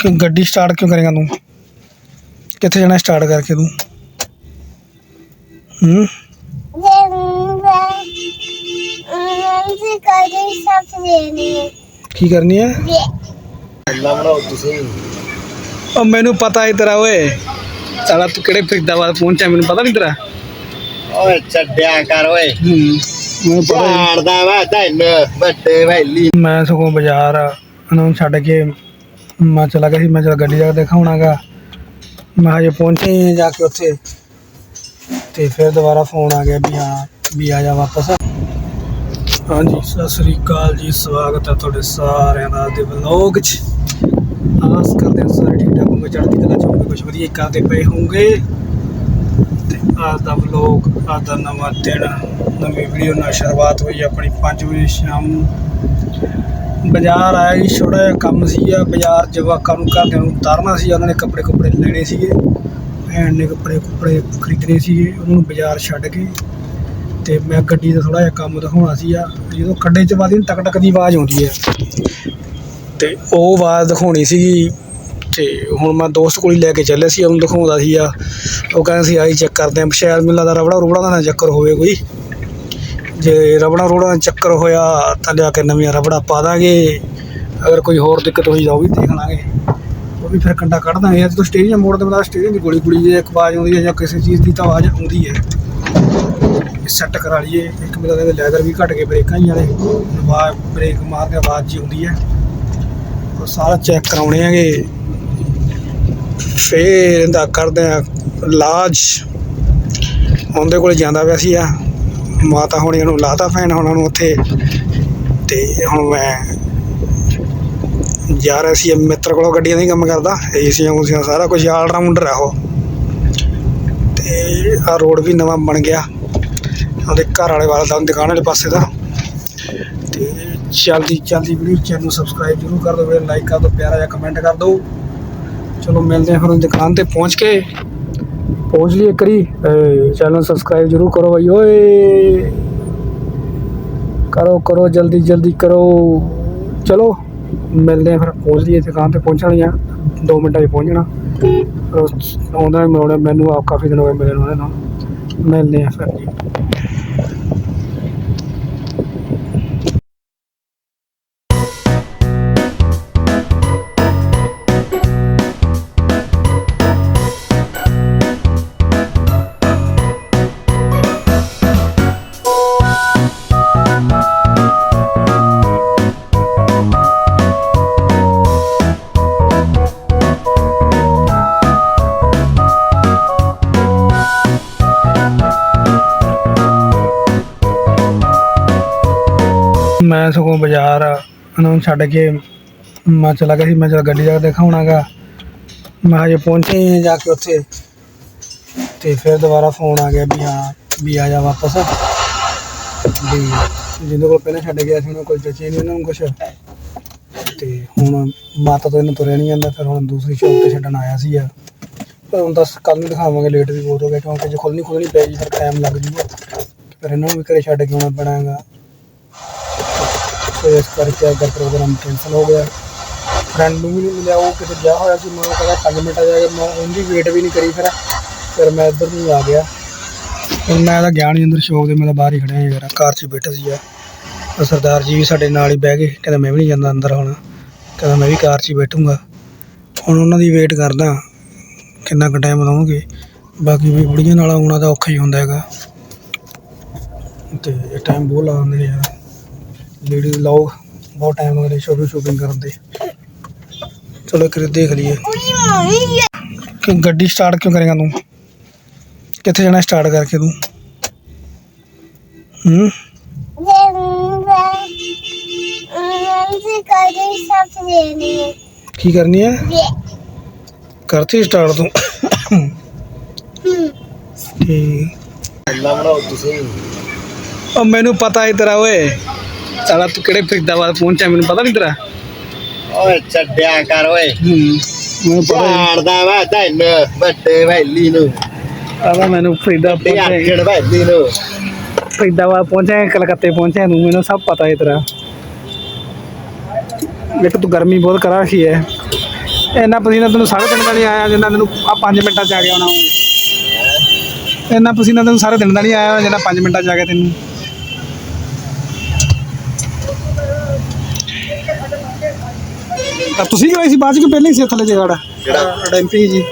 ਕਿ ਗੱਡੀ ਸਟਾਰਟ ਕਿਉਂ ਕਰੇਗਾ ਤੂੰ? ਕਿੱਥੇ ਜਾਣਾ ਸਟਾਰਟ ਕਰਕੇ ਤੂੰ? ਹੂੰ? ਕੀ ਕਰਨੀ ਹੈ? ਉਹ ਮੈਨੂੰ ਪਤਾ ਹੈ ਤੇਰਾ ਓਏ। ਸਾਲਾ ਤੂੰ ਕਿਹੜੇ ਫਰੀਦਾਬਾਦ ਪਹੁੰਚਿਆ ਮੈਨੂੰ ਪਤਾ ਨਹੀਂ ਤੇਰਾ। ਓਏ ਛੱਡਿਆ ਕਰ ਓਏ। ਮੈਨੂੰ ਪਤਾ ਜਾਣਦਾ ਵਾ ਤੈਨੂੰ ਵੱਡੇ ਵੈਲੀ। ਮੈਂ ਸਗੋਂ ਬਾਜ਼ਾਰ ਨੂੰ ਛੱਡ ਕੇ ਮੈਂ ਚਲਾ ਗਿਆ ਸੀ, ਮੈਂ ਚਲ ਗੱਡੀ ਜਾ ਕੇ ਦਿਖਾਉਣਾਗਾ ਮੈਂ ਹਜੇ ਪਹੁੰਚੇ ਹੀ ਜਾ ਕੇ ਉੱਥੇ। ਤੇ ਫਿਰ ਦੁਬਾਰਾ ਫੋਨ ਆ ਗਿਆ ਵੀ ਹਾਂ, ਵੀ ਆ ਜਾ ਵਾਪਸ। ਹਾਂਜੀ, ਸਤਿ ਸ੍ਰੀ ਅਕਾਲ ਜੀ, ਸਵਾਗਤ ਹੈ ਤੁਹਾਡੇ ਸਾਰਿਆਂ ਦਾ ਦੇ ਵਲੌਗ 'ਚ। ਆਸ ਕਰਦੇ ਹਾਂ ਸਾਰੇ ਠੀਕ ਠਾਕ ਹੋਣਗੇ ਚੜ੍ਹਦੀ ਕਲਾ 'ਚ ਕੁਝ ਵਧੀਆ ਕਰਦੇ ਪਏ ਹੋਗੇ ਤੇ ਅੱਜ ਦਾ ਵਲੌਗ ਅੱਜ ਦਾ ਨਵਾਂ ਦਿਨ, ਨਵੀਂ ਵੀਡੀਓ ਨਾਲ ਸ਼ੁਰੂਆਤ ਹੋਈ ਆਪਣੀ 5 ਵਜੇ ਸ਼ਾਮ ਨੂੰ ਬਾਜ਼ਾਰ ਆਇਆ ਜੀ, ਛੋਟਾ ਜਿਹਾ ਕੰਮ ਸੀਗਾ, ਬਾਜ਼ਾਰ ਜਵਾਕਾਂ ਨੂੰ ਘਰਦਿਆਂ ਨੂੰ ਉਤਾਰਨਾ ਸੀ ਉਹਨਾਂ ਨੇ ਕੱਪੜੇ ਕੁੱਪੜੇ ਲੈਣੇ ਸੀਗੇ। ਭੈਣ ਨੇ ਕੱਪੜੇ ਕੁੱਪੜੇ ਖਰੀਦਣੇ ਸੀਗੇ, ਉਹਨਾਂ ਨੂੰ ਬਾਜ਼ਾਰ ਛੱਡ ਕੇ। ਤੇ ਮੈਂ ਗੱਡੀ ਦਾ ਥੋੜਾ ਜਿਹਾ ਕੰਮ ਦਿਖਾਉਣਾ ਸੀਗਾ, ਜਦੋਂ ਖੱਡੇ ਚ ਬਾਦੀ ਟਕ ਟਕ ਦੀ ਆਵਾਜ਼ ਆਉਂਦੀ ਹੈ ਤੇ ਉਹ ਆਵਾਜ਼ ਦਿਖਾਉਣੀ ਸੀਗੀ, ਤੇ ਹੁਣ ਮੈਂ ਦੋਸਤ ਕੋਲ ਹੀ ਲੈ ਕੇ ਚੱਲਿਆ ਸੀ, ਉਹਨੂੰ ਦਿਖਾਉਂਦਾ ਸੀ ਆ ਉਹ ਕਹਿੰਦਾ ਸੀ, ਆਈ ਚੈੱਕ ਕਰਦੇ ਆਂ, ਸ਼ਾਇਦ ਮੈਨੂੰ ਲੱਗਦਾ ਰਬੜਾ ਰੁਬੜਾ ਦਾ ਨਾ ਚੱਕਰ ਹੋਵੇ ਕੋਈ। ਜੇ ਰਬੜਾਂ ਰੋੜਾਂ ਚੱਕਰ ਹੋਇਆ ਤਾਂ ਲਿਆ ਕੇ ਨਵੀਆਂ ਰਬੜਾਂ ਪਾ ਦਾਂਗੇ। ਅਗਰ ਕੋਈ ਹੋਰ ਦਿੱਕਤ ਹੋਈ ਤਾਂ ਉਹ ਵੀ ਦੇਖ ਲਾਂਗੇ। ਉਹ ਵੀ ਫਿਰ ਕੰਡਾ ਕੱਢ ਦਾਂਗੇ। ਜਦੋਂ ਸਟੇਰੀਅਮ ਮੋੜ ਦੇ ਬਾਅਦ ਸਟੇਰੀਅਮ ਦੀ ਗੋਲੀ ਗੁਲੀ ਜੇ ਇੱਕ ਆਵਾਜ਼ ਆਉਂਦੀ ਹੈ ਜਾਂ ਕਿਸੇ ਚੀਜ਼ ਦੀ ਤਾਂ ਆਵਾਜ਼ ਆਉਂਦੀ ਹੈ। ਸੈੱਟ ਕਰਾ ਲਈਏ। ਇੱਕ ਮੇਰਾ ਦੇ ਲੈਦਰ ਵੀ ਘਟ ਗਏ ਬ੍ਰੇਕਾਂ ਹੀ ਵਾਲੇ ਆਵਾਜ਼, ਬ੍ਰੇਕ ਮਾਰਦੇ ਆਵਾਜ਼ ਜੀ ਆਉਂਦੀ ਹੈ। ਉਹ ਸਾਰਾ ਚੈੱਕ ਕਰਾਉਣੇ ਆਗੇ ਫੇਰ ਇਹਦਾ ਕਰਦੇ ਆ ਲਾਜ ਉਹਦੇ ਕੋਲ ਜਾਂਦਾ ਪਿਆ ਸੀ ਆ। ਮਾਤਾ ਹੁਣੀ ਨੂੰ ਲਾਤਾ ਫੈਨ ਉਹਨਾਂ ਨੂੰ ਉੱਥੇ। ਤੇ ਹੁਣ ਮੈਂ ਜਾ ਰਿਹਾ ਸੀ ਮਿੱਤਰ ਕੋਲੋਂ ਗੱਡੀਆਂ ਦਾ ਹੀ ਕੰਮ ਕਰਦਾ, ਏਸੀਆਂ ਉਸੀਆਂ ਸਾਰਾ ਕੁਝ ਆਲ ਰਾਊਂਡਰ ਆ ਉਹ। ਤੇ ਆ ਰੋਡ ਵੀ ਨਵਾਂ ਬਣ ਗਿਆ। ਉਹਦੇ ਘਰ ਵਾਲੇ ਵਾਲਾ ਦਾ ਦੁਕਾਨ ਵਾਲੇ ਪਾਸੇ ਦਾ। ਤੇ ਜਲਦੀ ਜਲਦੀ ਵੀਡੀਓ ਚੈਨਲ ਨੂੰ ਸਬਸਕ੍ਰਾਈਬ ਜ਼ਰੂਰ ਕਰ ਦਿਓ, ਵੀਡੀਓ ਲਾਈਕ ਕਰ ਦਿਓ, ਪਿਆਰਾ ਜਿਹਾ ਕਮੈਂਟ ਕਰ ਦਿਓ। ਚਲੋ ਮਿਲਦੇ ਹਾਂ ਫਿਰ ਦੁਕਾਨ ਤੇ ਪਹੁੰਚ ਕੇ। ਪਹੁੰਚ ਲਈ ਇੱਕ ਵਾਰੀ ਚੈਨਲ ਸਬਸਕ੍ਰਾਈਬ ਜ਼ਰੂਰ ਕਰੋ ਭਾਈ ਓਏ। ਕਰੋ ਕਰੋ, ਜਲਦੀ ਜਲਦੀ ਕਰੋ। ਚਲੋ, ਮਿਲਦੇ ਹਾਂ ਫਿਰ, ਪਹੁੰਚ ਲਈਏ ਦੁਕਾਨ ਤੇ ਪਹੁੰਚਣ ਲਈ ਆ। 2 ਮਿੰਟਾਂ 'ਚ ਪਹੁੰਚਣਾ ਫਿਰ ਆਉਂਦਾ ਮਿਲਣਾ, ਮੈਨੂੰ ਆਪ ਕਾਫੀ ਦਿਨ ਹੋ ਗਏ ਮਿਲੇ ਨੂੰ ਉਹਦੇ ਨਾਲ ਮਿਲਦੇ ਹਾਂ ਫਿਰ। ਜੀ ਮੈਂ ਸਗੋਂ ਬਾਜ਼ਾਰ ਉਹਨਾਂ ਨੂੰ ਛੱਡ ਕੇ ਮੈਂ ਚਲਾ ਗਿਆ ਸੀ, ਮੈਂ ਚਲ ਗੱਡੀ ਜਾ ਕੇ ਦਿਖਾਉਣਾਗਾ। ਮੈਂ ਹਜੇ ਪਹੁੰਚੇ ਹੀ ਹਾਂ ਜਾ ਕੇ ਉੱਥੇ। ਤੇ ਫਿਰ ਦੁਬਾਰਾ ਫੋਨ ਆ ਗਿਆ ਵੀ ਹਾਂ, ਵੀ ਆ ਜਾ ਵਾਪਸ। ਵੀ ਜਿਹਦੇ ਕੋਲ ਪਹਿਲਾਂ ਛੱਡ ਗਿਆ ਸੀ, ਉਹਨਾਂ ਕੋਲ ਜਚੇ ਨਹੀਂ ਉਹਨਾਂ ਨੂੰ ਕੁਛ। ਤੇ ਹੁਣ ਮਾਤਾ ਤੋਂ ਇਹਨੂੰ ਤੁਰਿਆ ਨਹੀਂ ਜਾਂਦਾ, ਫਿਰ ਹੁਣ ਦੂਸਰੀ ਸ਼ੌਪ ਤੇ ਛੱਡਣ ਆਇਆ ਸੀ ਆ। ਪਰ ਹੁਣ ਤਾਂ ਕੱਲ ਨੂੰ ਦਿਖਾਵਾਂਗੇ ਲੇਟ ਵੀ ਬਹੁਤ ਹੋ ਗਿਆ ਕਿਉਂਕਿ ਜੇ ਖੁੱਲਣੀ ਖੁੱਲਣੀ ਪੈ ਜੀ ਫਿਰ ਟਾਈਮ ਲੱਗ ਜੂਗਾ। ਫਿਰ ਇਹਨਾਂ ਨੂੰ ਵੀ ਘਰੇ ਛੱਡ ਕੇ ਆਉਣਾ ਪੈਣਾਗਾ। ਤੇ ਇਸ ਕਰਕੇ ਅਗਰ ਪ੍ਰੋਗਰਾਮ ਕੈਂਸਲ ਹੋ ਗਿਆ। ਫਰੈਂਡ ਨੂੰ ਵੀ ਨਹੀਂ ਮਿਲਿਆ, ਉਹ ਕਿਤੇ ਗਿਆ ਹੋਇਆ ਸੀ, ਮੈਂ ਕਹਿੰਦਾ 5 ਮਿੰਟ ਆ ਜਾਏਗਾ ਮੈਂ ਉਹਦੀ ਵੇਟ ਵੀ ਨਹੀਂ ਕਰੀ ਫਿਰ। ਫਿਰ ਮੈਂ ਇੱਧਰ ਨੂੰ ਆ ਗਿਆ। ਹੁਣ ਮੈਂ ਤਾਂ ਗਿਆ ਨਹੀਂ ਅੰਦਰ ਸ਼ੌਪ ਦੇ, ਮੈਂ ਤਾਂ ਬਾਹਰ ਹੀ ਖੜਿਆ ਯਾਰ, ਕਾਰ 'ਚ ਹੀ ਬੈਠਾ ਸੀ ਯਾਰ। ਸਰਦਾਰ ਜੀ ਵੀ ਸਾਡੇ ਨਾਲ ਹੀ ਬਹਿ ਗਏ, ਕਹਿੰਦਾ ਮੈਂ ਵੀ ਨਹੀਂ ਜਾਂਦਾ ਅੰਦਰ ਹੁਣ। ਕਹਿੰਦਾ ਮੈਂ ਵੀ ਕਾਰ 'ਚ ਹੀ ਬੈਠੂੰਗਾ। ਹੁਣ ਉਹਨਾਂ ਦੀ ਵੇਟ ਕਰਦਾ, ਕਿੰਨਾ ਕੁ ਟਾਈਮ ਲਾਉਣਗੇ ਬਾਕੀ ਵੀ ਬੁੜੀਆਂ ਨਾਲ ਆਉਣਾ ਤਾਂ ਔਖਾ ਹੀ ਹੁੰਦਾ ਹੈਗਾ। ਤੇ ਇਹ ਟਾਈਮ ਬਹੁਤ ਲਾ ਦਿੰਦੇ ਯਾਰ। ਲੇਡੀ ਲਾਓ ਬਹੁਤ ਟਾਈਮ ਲੱਗਦਾ ਸ਼ੋਪਿੰਗ ਸ਼ੋਪਿੰਗ ਕਰਨ ਦੇ ਚਲੋ ਇੱਕ ਵਾਰੀ ਦੇਖ ਲਈਏ। ਕਿ ਗੱਡੀ ਸਟਾਰਟ ਕਿਉਂ ਕਰੇਗਾ ਤੂੰ? ਕਿੱਥੇ ਜਾਣਾ ਸਟਾਰਟ ਕਰਕੇ ਤੂੰ? ਹੂੰ? ਕੀ ਕਰਨੀ ਹੈ? ਕਰਤੀ ਸਟਾਰਟ ਤੂੰ? ਠੀਕ। ਅੱਲਾ ਬਣਾਓ ਤੁਸੀਂ। ਉਹ ਮੈਨੂੰ ਪਤਾ ਹੈ ਤੇਰਾ ਓਏ। ਸਾਲਾ ਤੂੰ ਕਿਹੜੇ ਫਰੀਦਾਬਾਦ ਪਹੁੰਚਿਆ ਮੈਨੂੰ ਪਤਾ ਨਹੀਂ ਤੇਰਾ? ਓਏ ਛੱਡਿਆ ਕਰ ਓਏ। ਮੈਨੂੰ ਪਤਾ ਜਾਣਦਾ ਵਾ ਤੈਨੂੰ ਵੱਡੇ ਵੈਲੀ ਨੂੰ। ਪਤਾ ਮੈਨੂੰ ਫਰੀਦਾਬਾਦ ਤੇ ਪਹੁੰਚਿਆ ਆਖੜ ਵੈਲੀ ਨੂੰ। ਫਰੀਦਾਬਾਦ ਪਹੁੰਚਿਆ ਕਲਕੱਤੇ ਪਹੁੰਚਿਆ ਤੂੰ ਮੈਨੂੰ ਸਭ ਪਤਾ ਹੈ ਤੇਰਾ। ਇੱਕ ਤੂੰ ਗਰਮੀ ਬਹੁਤ ਕਰਾ ਰੱਖੀ ਹੈ ਇੰਨਾ ਪਸੀਨਾ ਤੈਨੂੰ ਸਾਰੇ ਦਿਨ ਦਾ ਨਹੀਂ ਆਇਆ ਜਿੰਨਾ ਤੈਨੂੰ ਆ 5 ਮਿੰਟਾਂ ਚ ਆ ਗਿਆ ਹੋਣਾ ਇੰਨਾ ਪਸੀਨਾ ਤੈਨੂੰ ਸਾਰੇ ਦਿਨ ਦਾ ਨਹੀਂ ਆਇਆ ਜਿੰਨਾ 5 ਮਿੰਟਾਂ ਚ ਆ ਗਿਆ ਤੈਨੂੰ। ਤਾਂ ਤੁਸੀਂ ਗਏ ਸੀ ਬਾਅਦ ਚ ਕਿ ਪਹਿਲਾਂ ਹੀ ਸੀ ਥੱਲੇ ਜਗਾੜਾ ਕਿਹੜਾ? ਡੈਂਪਿੰਗ ਜੀ।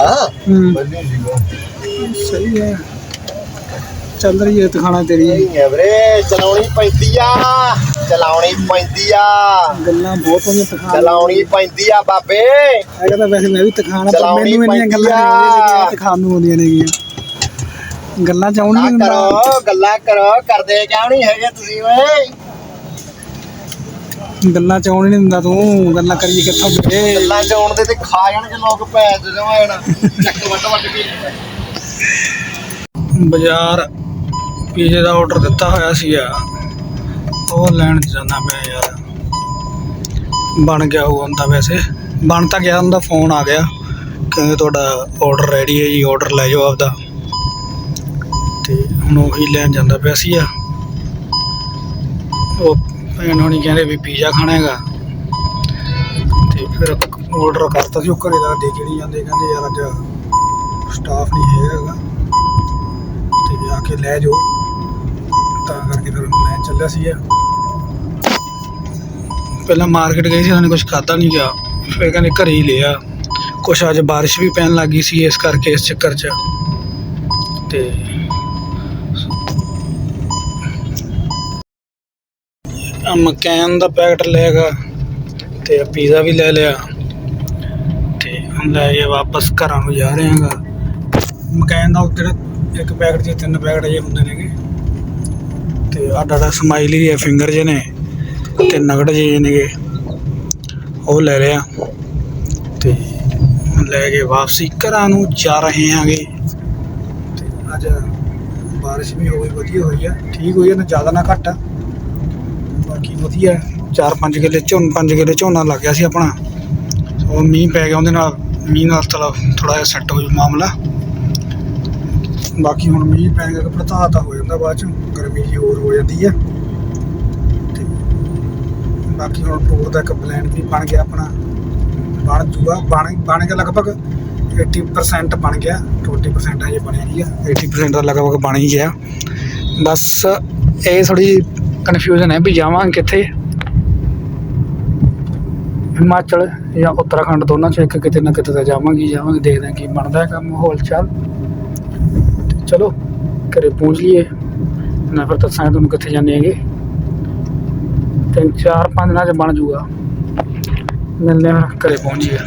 ਹਾਂ। ਹੂੰ। ਸਹੀ ਹੈ। ਹੈ ਤਖਾਣਾ ਤੇਰੀ। ਨਹੀਂ ਹੈ ਵੀਰੇ ਚਲਾਉਣੀ ਪੈਂਦੀ ਆ। ਚਲਾਉਣੀ ਪੈਂਦੀ ਆ। ਗੱਲਾਂ ਬਹੁਤ ਹੋਈਆਂ ਤਖਾਣ ਚਲਾਉਣੀ ਪੈਂਦੀ ਆ ਬਾਬੇ। ਹੈਗਾ ਤਾਂ ਵੈਸੇ ਮੈਂ ਵੀ ਤਖਾਣਾ ਪਰ ਚਲਾਉਣੀ ਮੈਨੂੰ ਇੰਨੀਆਂ ਗੱਲਾਂ ਨਹੀਂ। ਤਖਾਣ ਨੂੰ ਆਉਂਦੀਆਂ ਨੇਗੀਆਂ। ਗੱਲਾਂ ਚ ਆਉਣ ਨਾ ਨਹੀਂ ਕਰੋ ਗੱਲਾਂ ਕਰੋ ਕਰਦੇ ਕਿਉਂ ਨਹੀਂ ਹੈਗੇ ਤੁਸੀਂ ਓਏ? ਗੱਲਾਂ ਚ ਆਉਣ ਨਹੀਂ ਦਿੰਦਾ ਤੂੰ ਗੱਲਾਂ ਕਰੀਏ ਕਿੱਥੋਂ ਵੀਰੇ ਗੱਲਾਂ ਚ ਆਉਣ ਦੇ ਤੇ ਖਾ ਜਾਣਗੇ ਲੋਕ ਪੈ ਜਾਣਾ। ਚੱਕ ਵੱਟ ਵੱਟ ਕੇ। ਬਾਜ਼ਾਰ ਪੀਜ਼ੇ ਦਾ ਆਰਡਰ ਦਿੱਤਾ ਹੋਇਆ ਸੀ ਆ ਉਹ ਲੈਣ ਜਾਣਾ ਮੈਂ ਯਾਰ। ਬਣ ਗਿਆ ਉਹ ਹੁੰਦਾ ਵੈਸੇ। ਬਣ ਤਾਂ ਗਿਆ ਉਹਦਾ ਫੋਨ ਆ ਗਿਆ। ਕਹਿੰਦੇ ਤੁਹਾਡਾ ਆਰਡਰ ਰੈਡੀ ਹੈ ਜੀ ਆਰਡਰ ਲੈ ਜਾਓ ਆਪਦਾ। ਤੇ ਹੁਣ ਉਹੀ ਲੈਣ ਜਾਂਦਾ ਪਿਆ ਸੀ ਆ ਉਹ ਭੈਣ ਹੋਣੀ ਕਹਿੰਦੇ ਵੀ ਪੀਜ਼ਾ ਖਾਣਾ ਹੈਗਾ। ਤੇ ਫਿਰ ਆਰਡਰ ਕਰਤਾ ਸੀ ਉਹ ਘਰੇ ਦਾ ਦੇ ਕੇ ਨਹੀਂ ਜਾਂਦੇ, ਕਹਿੰਦੇ ਯਾਰ ਅੱਜ ਸਟਾਫ ਨਹੀਂ ਹੈਗਾ ਤੇ ਆ ਕੇ ਲੈ ਜਾਓ। ਤਾਂ ਕਰਕੇ ਫਿਰ ਲੈਣ ਚੱਲਿਆ ਸੀ ਪਹਿਲਾਂ ਮਾਰਕੀਟ ਗਏ ਸੀ ਸਾਨੂੰ ਕੁਝ ਖਾਦਾ ਨਹੀਂ ਗਿਆ। ਫਿਰ ਕਹਿੰਦੇ ਘਰੇ ਹੀ ਲਿਆ। ਕੁਛ ਅੱਜ ਬਾਰਿਸ਼ ਵੀ ਪੈਣ ਲੱਗੀ ਸੀ ਇਸ ਕਰਕੇ ਇਸ ਚੱਕਰ 'ਚ। ਤੇ ਮਕੈਨ ਦਾ ਪੈਕਟ ਲਿਆਗਾ ਤੇ ਪੀਜ਼ਾ ਵੀ ਲੈ ਲਿਆ ਤੇ ਹੁਣ ਲੈ ਕੇ ਵਾਪਸ ਘਰਾਂ ਨੂੰ ਜਾ ਰਹੇ ਹਾਂਗਾ। ਮਕੈਨ ਦਾ ਉੱਧਰ ਇੱਕ ਪੈਕਟ ਜੇ ਤਿੰਨ ਪੈਕਟ ਜੇ ਹੁੰਦੇ ਨੇਗੇ। ਤੇ ਆਡਾ ਡਾਟਾ ਸਮਾਈਲੀ ਦੇ ਫਿੰਗਰ ਜੇ ਨੇ ਤੇ ਨਗੜ ਜੇ ਨੇਗੇ। ਉਹ ਲੈ ਲਿਆ ਤੇ ਲੈ ਕੇ ਵਾਪਸੀ ਘਰਾਂ ਨੂੰ ਜਾ ਰਹੇ ਹਾਂਗੇ। ਤੇ ਅੱਜ ਬਾਰਿਸ਼ ਵੀ ਹੋ ਗਈ, ਵਧੀਆ ਹੋਈ ਆ। ਠੀਕ ਹੋਈ ਆ, ਨਾ ਜ਼ਿਆਦਾ ਨਾ ਘੱਟ ਆ। ਬਾਕੀ ਵਧੀਆ। 4-5 ਕਿੱਲੇ ਝੋਨ, ਪੰਜ ਕਿੱਲੇ ਝੋਨਾ ਲੱਗ ਗਿਆ ਸੀ ਆਪਣਾ। ਉਹ ਮੀਂਹ ਪੈ ਗਿਆ ਉਹਦੇ ਨਾਲ, ਮੀਂਹ ਨਾਲ ਥੋੜਾ ਥੋੜਾ ਜਿਹਾ ਸੈੱਟ ਹੋ ਜੂ ਮਾਮਲਾ। ਬਾਕੀ ਹੁਣ ਮੀਂਹ ਪੈ ਗਿਆ ਕਿ ਪ੍ਰਤਾਪ ਤਾਂ ਹੋ ਜਾਂਦਾ ਬਾਅਦ ਚ, ਗਰਮੀ ਜੀ ਹੋਰ ਹੋ ਜਾਂਦੀ ਆ। ਤੇ ਬਾਕੀ ਹੁਣ ਟੂਰ ਦਾ ਇੱਕ ਪਲਾਨ ਵੀ ਬਣ ਗਿਆ ਆਪਣਾ। ਬਣ ਜੂਗਾ, ਬਣ ਬਣ ਗਿਆ ਲਗਭਗ 80% ਬਣ ਗਿਆ। 20% ਅਜੇ ਬਣਿਆ ਨਹੀਂ ਆ। 80% ਦਾ ਲਗਭਗ ਬਣ ਹੀ ਗਿਆ। ਬਸ ਇਹ ਥੋੜੀ ਕਨਫਿਊਜ਼ਨ ਹੈ ਵੀ ਜਾਵਾਂਗੇ ਕਿੱਥੇ? ਹਿਮਾਚਲ ਜਾਂ ਉੱਤਰਾਖੰਡ ਦੋਨਾਂ ਚੋਂ ਇੱਕ ਕਿਤੇ ਨਾ ਕਿਤੇ ਤਾਂ ਜਾਵਾਂਗੇ ਜਾਵਾਂਗੇ, ਦੇਖਦੇ ਹਾਂ ਕੀ ਬਣਦਾ ਹੈ ਕੰਮ ਮਾਹੌਲ ਚਾਲ। ਚਲੋ, ਘਰੇ ਪਹੁੰਚ ਲਈਏ। ਨਾ ਫਿਰ ਦੱਸਾਂਗੇ ਤੁਹਾਨੂੰ ਕਿੱਥੇ ਜਾਂਦੇ ਹੈਗੇ। ਤਿੰਨ, ਚਾਰ, ਪੰਜ ਦਿਨਾਂ ਚ ਬਣ ਜੂਗਾ ਮਿਲਦੇ ਹਾਂ ਘਰੇ ਪਹੁੰਚ ਜੀਏ